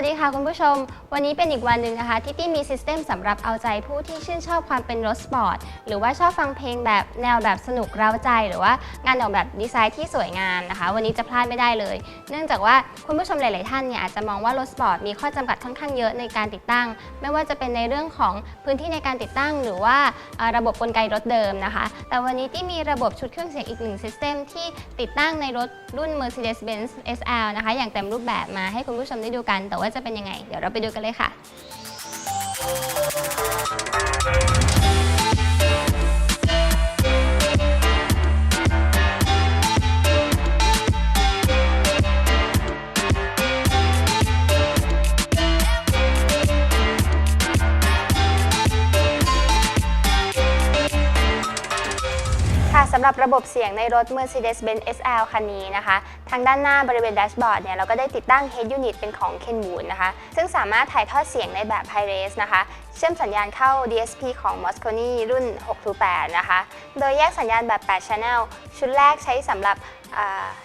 วัสดีค่ะคุณผู้ชม วันนี้เป็นอีกวันหนึ่งนะคะ ที่ตี้มีซิสเต็มสำหรับเอาใจผู้ที่ชื่นชอบความเป็นรถสปอร์ต หรือว่าชอบฟังเพลงแบบแนวแบบสนุกเร้าใจ หรือว่างานออกแบบดีไซน์ที่สวยงามนะคะ วันนี้จะพลาดไม่ได้เลย เนื่องจากว่าคุณผู้ชมหลาย ๆ ท่านเนี่ยอาจจะมองว่ารถสปอร์ตมีข้อจำกัดค่อนข้างเยอะในการติดตั้ง ไม่ว่าจะเป็นในเรื่องของพื้นที่ในการติดตั้ง หรือว่าระบบกลไกรถเดิมนะคะ แต่วันนี้ที่มีระบบชุดเครื่องเสียงอีกหนึ่งซิสเต็มที่ติดตั้งในรถรุ่น Mercedes-Benz SL นะคะอย่างเต็มรูปแบบมาให้คุณผู้ชมได้ดูกันแต่ว่าจะเป็นยังไง เดี๋ยวเราไปดูกันเลยค่ะำหรับระบบเสียงในรถ Mercedes-Benz SL คันนี้นะคะ ทางด้านหน้าบริเวณแดชบอร์ดเนี่ยเราก็ได้ติดตั้ง Head Unit เป็นของ Kenwood นะคะ ซึ่งสามารถถ่ายทอดเสียงในแบบ High Res นะคะ เชื่อมสัญญาณเข้า DSP ของ Mosconi รุ่น6-8นะคะ โดยแยกสัญญาณแบบ 8 Channel ชุดแรกใช้สำหรับ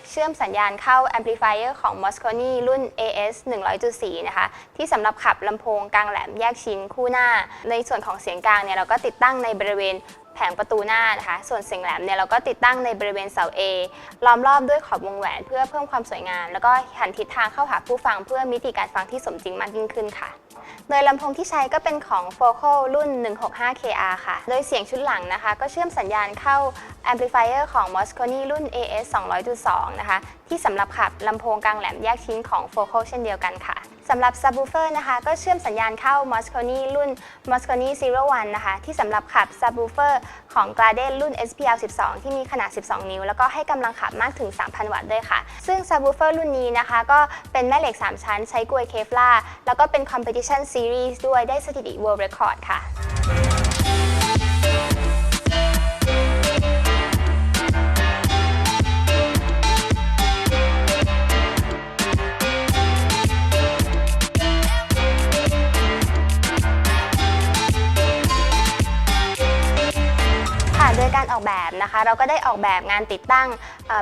เชื่อมสัญญาณเข้า Amplifier ของ Mosconi รุ่น AS 100.4 นะคะ ที่สำหรับขับลำโพงกลางแหลมแยกชิ้นคู่หน้า ในส่วนของเสียงกลางเนี่ยเราก็ติดตั้งในบริเวณ แผงประตูหน้านะคะ ส่วนเสียงแหลมเนี่ยเราก็ติดตั้งในบริเวณเสา A ล้อมรอบด้วยขอบวงแหวนเพื่อเพิ่มความสวยงาม แล้วก็หันทิศทางเข้าหาผู้ฟังเพื่อมิติการฟังที่สมจริงมากยิ่งขึ้นค่ะ โดยลำโพงที่ใช้ก็เป็นของ Focal รุ่น 165KR ค่ะ โดยเสียงชุดหลังนะคะ ก็เชื่อมสัญญาณเข้า Amplifier ของ Mosconi รุ่น AS 200.2 นะคะที่สำหรับขับลำโพงกลางแหลมแยกชิ้นของ Focal เช่นเดียวกันค่ะสำหรับ Subwoofer นะคะก็เชื่อมสัญญาณเข้า Mosconi รุ่น Mosconi 01นะคะที่สำหรับขับ Subwoofer ของ g l a d e n รุ่น SPL 12 ที่มีขนาด 12 นิ้ว แล้วก็ให้กำลังขับมากถึง 3,000 วัตต์ด้วยค่ะ ซึ่ง Subwoofer รุ่นนี้นะคะ ก็เป็นแม่เหล็ก 3 ชั้นใช้กลวยเคฟลาแล้วก็เป็น Competition Series ด้วยได้สถิติ World Record ค่ะ ออกแบบนะคะ เราก็ได้ออกแบบงานติดตั้ง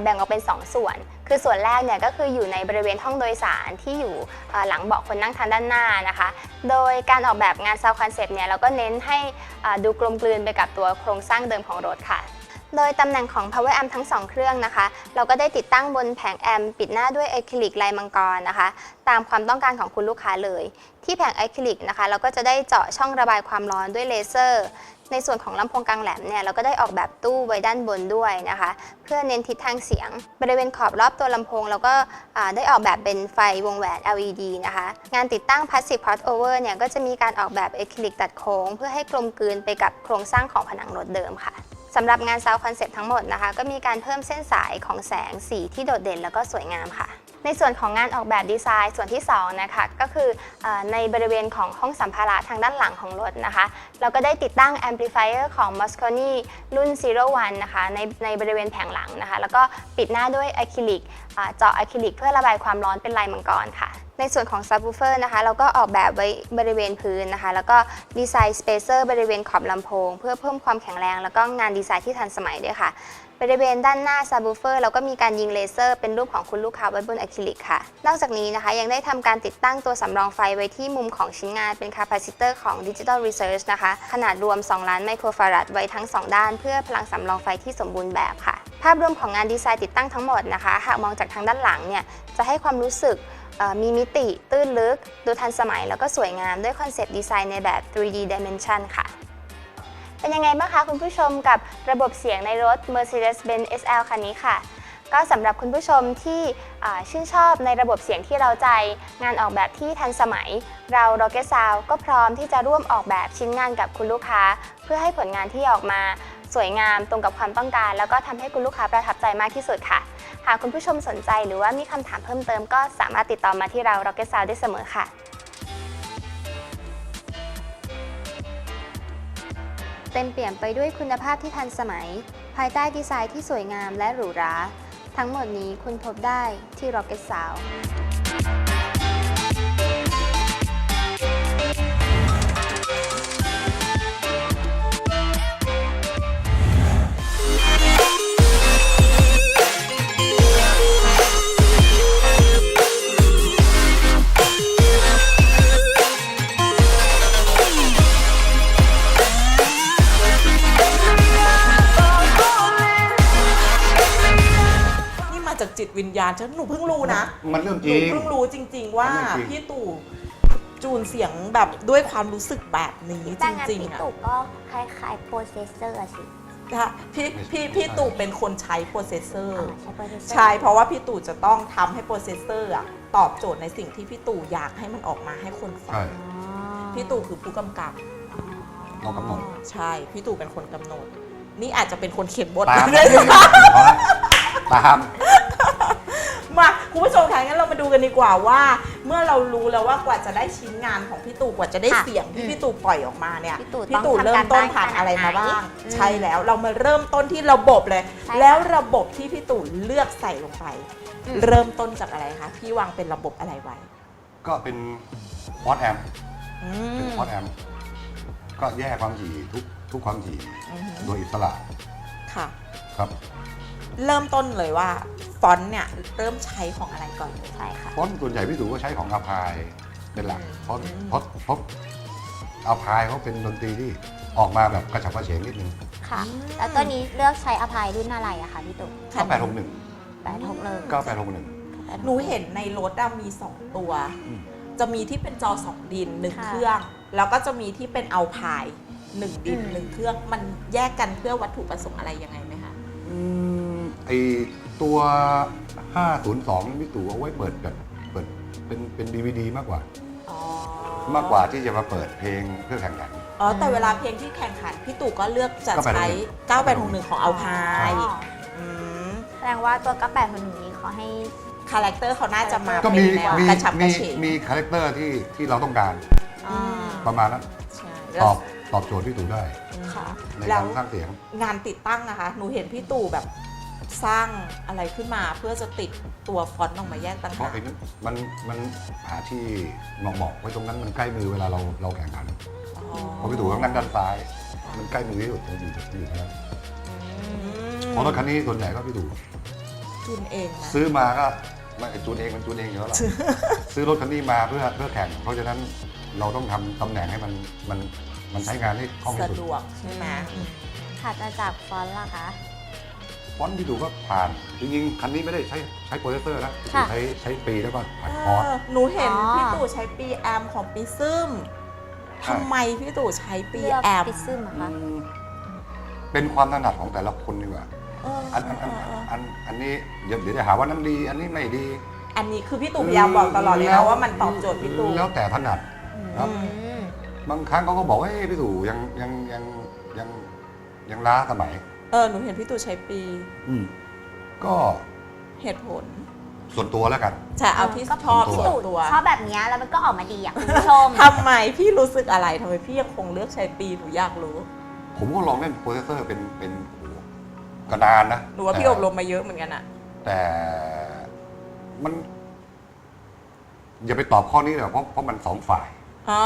แบ่งออกเป็น 2 ส่วน คือส่วนแรกเนี่ยก็คืออยู่ในบริเวณห้องโดยสารที่อยู่หลังเบาะคนนั่งทางด้านหน้านะคะ โดยการออกแบบงานซาวคอนเซปต์เนี่ยเราก็เน้นให้ดูกลมกลืนไปกับตัวโครงสร้างเดิมของรถค่ะโดยตำแหน่งของ power amp ทั้ง 2 เครื่องนะคะ เราก็ได้ติดตั้งบนแผงแอมป์ปิดหน้าด้วยอะคริลิกลายมังกรนะคะ ตามความต้องการของคุณลูกค้าเลย ที่แผงอะคริลิกนะคะ เราก็จะได้เจาะช่องระบายความร้อนด้วยเลเซอร์ ในส่วนของลำโพงกลางแหลมเนี่ยเราก็ได้ออกแบบตู้ไว้ด้านบนด้วยนะคะ เพื่อเน้นทิศทางเสียง บริเวณขอบรอบตัวลำโพงเราก็ได้ออกแบบเป็นไฟวงแหวน LED นะคะ งานติดตั้ง Passive Cross Over เนี่ยก็จะมีการออกแบบเอคริลิกตัดโค้ง เพื่อให้กลมกลืนไปกับโครงสร้างของผนังรถเดิมค่ะสำหรับงานซาวคอนเซ็ปต์ทั้งหมดนะคะ ก็มีการเพิ่มเส้นสายของแสงสีที่โดดเด่นแล้วก็สวยงามค่ะ ในส่วนของงานออกแบบดีไซน์ส่วนที่2นะคะก็คือในบริเวณของห้องสัมภาระทางด้านหลังของรถนะคะเราก็ได้ติดตั้ง Amplifier ของ Mosconi รุ่น 01 นะคะในในบริเวณแผงหลังนะคะแล้วก็ปิดหน้าด้วยอะคริลิกเจาะอะคริลิกเพื่อระบายความร้อนเป็นลายมังกรค่ะในส่วนของ Subwoofer นะคะเราก็ออกแบบไว้บริเวณพื้นนะคะ แล้วก็ดีไซน์สเปเซอร์บริเวณขอบลำโพง เพื่อเพิ่มความแข็งแรง แล้วก็งานดีไซน์ที่ทันสมัยด้วยค่ะ บริเวณด้านหน้า Subwoofer เราก็มีการยิงเลเซอร์เป็นรูปของคุณลูกค้าไว้บนอะคริลิกค่ะ นอกจากนี้นะคะยังได้ทำการติดตั้งตัวสำรองไฟไว้ที่มุมของชิ้นงานเป็นคาปาซิเตอร์ของ Digital Research นะคะ ขนาดรวม 2 ล้านไมโครฟาราดไว้ทั้ง 2 ด้าน เพื่อพลังสำรองไฟที่สมบูรณ์แบบค่ะ ภาพรวมของงานดีไซน์ติดตั้งทั้งหมดนะคะ หากมองจากทางด้านหลังเนี่ยจะให้ความรู้สึกมีมิติ ตื้นลึก ดูทันสมัยแล้วก็สวยงามด้วยคอนเซปต์ดีไซน์ในแบบ 3D Dimension ค่ะ ยังไงบ้างคะคุณผู้ชมกับระบบเสียงในรถ Mercedes-Benz SL คันนี้ค่ะ ก็สำหรับคุณผู้ชมที่ชื่นชอบในระบบเสียงที่เราใจ งานออกแบบที่ทันสมัย เรา Rocket Sound ก็พร้อมที่จะร่วมออกแบบชิ้นงานกับคุณลูกค้า เพื่อให้ผลงานที่ออกมาสวยงามตรงกับความต้องการ แล้วก็ทำให้คุณลูกค้าประทับใจมากที่สุดค่ะ หากคุณผู้ชมสนใจหรือว่ามีคำถามเพิ่มเติมก็สามารถติดต่อมาที่เรา Rocket Sound ได้เสมอค่ะ เต็มเปี่ยมไปด้วยคุณภาพที่ทันสมัย ภายใต้ดีไซน์ที่สวยงามและหรูหรา ทั้งหมดนี้คุณพบได้ที่ Rocket Sound ยานฉันหนูเพิ่งรู้นะมันเรื่องหจนูริง เพิ่งรู้จริง ๆ ว่ามันเรื่องจริง พี่ตู่จูนเสียงแบบด้วยความรู้สึกแบบนี้จแต่งานริงพี่ๆอะตู่ก็คล้ายๆโปรเซสเซอร์สิค่ะพี่พี่พี่ตู่เป็นคนใช้โปรเซสเซอร์ อ่าใช้โปรเซสเซอร์ ใช่เพราะว่าพี่ตู่จะต้องทำให้โปรเซสเซอร์อะตอบโจทย์ในสิ่งที่พี่ตู่อยากให้มันออกมาให้คนฟัใช่ งพี่ตู่คือผู้กำกับ เรากำหนด ใช่พี่ตู่เป็นคนกำหนด นี่อาจจะเป็นคนเขียนบทตาม ด้วยซ้พอละตามำ มาคุณผู้ชมคะงั้นเรามาดูกันดีกว่าว่า เมื่อเรารู้แล้วว่ากว่าจะได้ชิ้นงานของพี่ตู่กว่าจะได้ค่ะเสียงที่อืมพี่ตู่ปล่อยออกมาเนี่ยพี่ตู่พี่ตู่ต้องทำเริ่มต้นการบ้านผ่านอะไรมาบ้างขนาดไหนใช่แล้วเรามาเริ่มต้นที่ระบบเลย ใช่ค่ะ แล้วระบบที่พี่ตู่เลือกใส่ลงไปอืมเริ่มต้นจากอะไรคะพี่วางเป็นระบบอะไรไว้ก็เป็นพอดแอมอืเป็นมพอดแอมก็แยกความถี่ทุกทุกความถี่อือฮึโดยอิสระค่ะ ครับ เริ่มต้นเลยว่า ฟอนต์เนี่ยเริ่มใช้ของอะไรก่อนเลยใช่ค่ะ ฟอนต์ส่วนใหญ่พี่ตู่ก็ใช้ของอาพายเป็นหลักอืมเพราะอืม เพราะเพราะอาพายเขาเป็นดนตรีที่ออกมาแบบกระฉับกระเฉงนิดนึงค่ะ แล้วตัวนี้เลือกใช้อภัยรุ่นอะไรอะคะพี่ตู่ก็แปดหกหนึ่งแปดหกเลยก็แปดหกหนึ่ง หนูเห็นในรถอะมี 2 ตัว อืม จะมีที่เป็นจอ 2 ดิน1ค่ะเครื่อง แล้วก็จะมีที่เป็นเอาพาย1ดินอืม1เครื่อง มันแยกกันเพื่อวัตถุประสงค์อะไรยังไงไหมคะ ไอ ตัว 502นี่พี่ตู่เอาไว้เปิดแบบเปิดเป็นเป็นดีวดีมากกว่า อ๋อมากกว่าที่จะมาเปิดเพลงเพื่อแข่งขัน อ๋อ แต่เวลาเพลงที่แข่งขัน พี่ตู่ก็เลือกจะใช้ 9861 ของเอาพายอ๋ออืมแสดงว่าตัวกระแปดคนนี้ขอให้ คาแรคเตอร์เขาน่าจะมาก็เป็มีนแนวมีกระฉับกมีระเฉงมีคาแรคเตอร์ที่ที่เราต้องการอืมประมาณนั้นใช่ตแล้วอบตอบโจทย์พี่ตู่ได้ ค่ะ ในแล้กาว รสร้างเสียง งานติดตั้งนะคะ หนูเห็นพี่ตู่แบบ สร้างอะไรขึ้นมาเพื่อจะติดตัวฟอนต์ออกมาแยกต่างเพหาราะกไอ้นั้นมันมันหาที่เหมาะๆไว้ตรงนั้นมันใกล้มือเวลาเราเราแข่งขันอ๋อเพราะพี่ตู่ต้องนั่งด้านซ้าย มันใกล้มือที่สุดอยู่อยู่อยู่ตรงนั้นอืมเพราะรถคันนี้ส่วนใหญ่ก็พี่ตู่จูนเองนะ ซื้อมาก็ไม่ไอ้จูนเองมันจูนเองอยู่แล้วล่ะซื้อรถคันนี้มาเพื่อเพื่อแข่ง เพราะฉะนั้นเราต้องทำตำแหน่งให้มันมันมันใช้งานให้คล่องที่สะสุด ดวกใช่ไหมค่ะจะจากฟอนต์ล่ะคะ ฟอนต์พี่ตู่ก็ผ่าน จริงๆ คันนี้ไม่ได้ใช้ใช้โปรเซสเซอร์นะพี่ตู่ค่ะใช้ใช้ปีแล้วก็ผ่านเอคอร์สอหนูเห็นอ๋อพี่ตู่ใช้ปีแอมของปีซึมใช่ทำไมพี่ตู่ใช้ปีเลือกแอม ปิซึมอะคะ เป็นความถนัดของแต่ละคนดีกว่าเอออันอันอันเออเอออันอันนี้เดี๋ยวเดี๋ยวจะหาว่านั้นดี อันนี้ไม่ดีอันนี้คือพี่ตู่พยายามบอกตลอดเลยนะว่ามันตอบโจทย์พี่ตู่แล้วแต่ถนัด ครับอืมอืม บางครั้งเขาก็บอกว่าเอ้ยพี่ตู่ยังยังยังยังยังล้าสมัย เออหนูเห็นพี่ตู่ใช้ปีก็เหตุผลส่วนตัวแล้วกัน ใช่เอาที่ก็ชอบส่ส่วนวนตัวชอบแบบเนี้ยแล้วมันก็ออกมาดีอะคุณผู้ชมทำไมพี่รู้สึกอะไรทำไมพี่ยังคงเลือกใช้ปีหนูอยากรู้ ผมก็ลองเล่นโปรเซสเซอร์เป็นเป็นโอ้โหกระดานนะหนูว่าแต่พี่อบรมมาเยอะเหมือนกันอะแต่มัน อย่าไปตอบข้อนี้เลยเพราะเพราะมันสองฝ่าย อ๋อ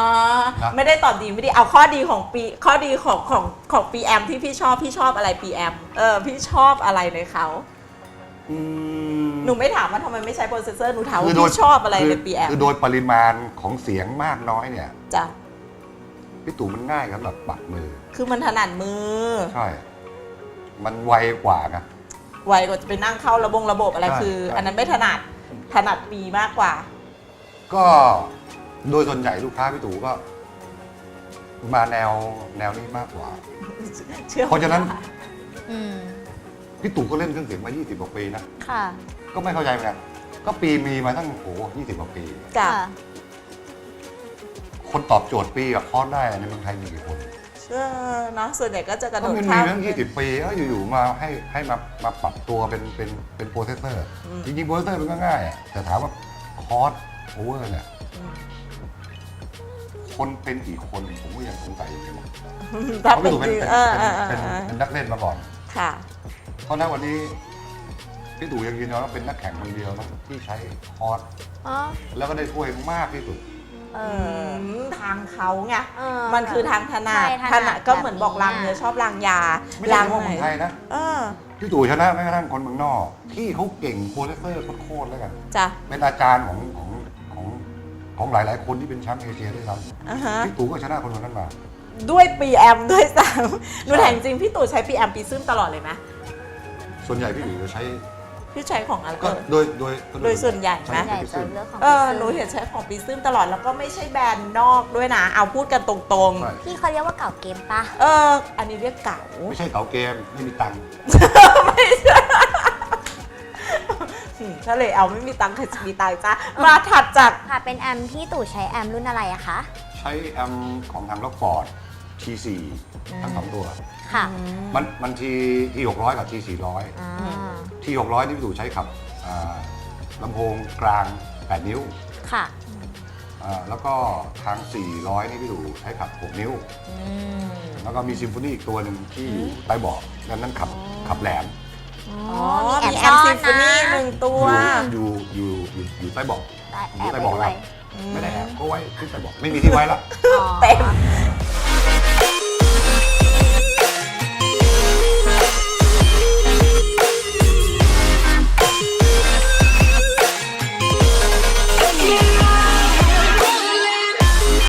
นะ ไม่ได้ตอบดีไม่ดีเอาข้อดีของปีข้อดีของของของปีแอมที่พี่ชอบพี่ชอบอะไรปีแอมเออพี่ชอบอะไรในเขาอืมหนูไม่ถามว่าทำไมไม่ใช้โปรเซสเซอร์หนูถามคืว่าโดยพี่ชอบอะไรคืในปีแอมคือโดยปริมาณของเสียงมากน้อยเนี่ยจ้ะพี่ตู่มันง่ายสำหรับปัดมือ คือมันถนัดมือ ใช่ มันไวกว่านะไวกว่าจะไปนั่งเข้าระบงระบบอะไรใช่คือ ใช่ อันนั้นไม่ถนัดถนัดปีมากกว่า ก็ โดยส่วนใหญ่ลูกค้าพี่ตู่ก็ มาแนวแนวนี้มากกว่า เชื่อเพราะฉะนั้น อืมพี่ตู่ก็เล่นเครื่องเสียงมา 20กว่าปีนะ ค่ะก็ไม่เข้าใจเหมือนกันก็ปีมีมาตั้งโอ้โห20กว่าปี จ้ะค่ะคนตอบโจทย์ปีกับคอร์สได้ในเมืองไทยมีกี่คนเชื่อเนาะส่วนใหญ่ก็จะกระโดก็ดมันมีข้ามตั้ง20 ปีแล้วอยู่ๆมาให้ให้มามาปรับตัวเป็นเป็นเป็นโปรเซสเซอร์ อืม จริงๆโปรเซสเซอร์มันก็ง่ายอะแต่ถามว่าคอร์สโอเวอร์เนี่ย อืม คนเป็นกี่คนผมก็ยังสงสัยอยู่เลยถ้าเพราะเป็พี่นตู่เป็นจริงเป็นเออเอเป็นอเอเป็นอเป็นนักเล่นมาก่อน ค่ะ เพราะฉะนั้นวันนี้พี่ตู่ยังยืนยันว่าเป็นนักแข่งคนเดียวนะที่ใช้คอร์สอ๋อแล้วก็ได้ถ้วยมากที่สุด เอเอออ ทางเขาไง เออมันคือทางถนัดใช่ถนัดถนัดก็เหมือนแบบนี้บอกลางเนื้อชอบลางยาไม่ใช่ลางเฉพาะคนไทยนะเออพี่ตู่ชนะแม้กระทั่งคนเมืองนอก ที่เขาเก่งโปรเซสเซอร์โคตรๆแล้วกัน จ้ะเป็นอาจารย์ของของของ ของหลาย ๆ คนที่เป็นแชมป์เอเชียด้วยซ้อ่าฮะำพี่ตู่ก็ชนะคนคนนั้นมา ด้วยปีแอมด้วยซ้ำหนูถามจริงพี่ตู่ใช้ปีแอมปีซึมตลอดเลยไหมส่วนใหญ่พี่ตู่จะใช้พี่ใช้ของอะไรก็เอ่ยโดยโดยโดยส่วนใหญ่ไหมใช้ใหญ่พิจะซึมเลือกของเออพี่หนูซึมเห็นใช้ของปีซึมตลอดแล้วก็ไม่ใช่แบรนด์นอกด้วยนะ เอาพูดกันตรงใช่พี่เขาเรียกว่าเก่าเกมปะ ๆ เออ อันนี้เรียกเก่า ไม่ใช่เก๋าเกมไม่มีตังค์อืม ถ้าเลยเอาไม่มีตังค์ใครจะมีตังค์จ้ามาถัดจาก ค่ะ เป็นแอมพี่ตู่ใช้แอมรุ่นอะไรอะคะ ใช้แอมของทางล็อกฟอร์ด T4 ทั้งสองตัว ค่ะมันมันทีทีหกร้อยกับทีสี่ร้อยอ่าทีหกร้อยนี่พี่ตู่ใช้ขับอ่าลำโพงกลาง 8 นิ้วค่ะ อ่าแล้วก็ทาง 400 นี่พี่ตู่ใช้ขับ 6 นิ้วอืมแล้วก็มีซิมโฟนีอีกตัวหนึ่งที่อยู่ใต้เบาะนั่นนั่นขับขับแหลมอ๋ออ๋อ มีมีแอแอมมซ่อซินมโฟนีนะหนึ่ง ใต้เบาะได้อยู่แอบใต้ไปเบาะด้ควรับยไม่ได้แอบก็ไว้ที่ใต้เบาะไม่มีที่ไว้ละอ๋อเต็ม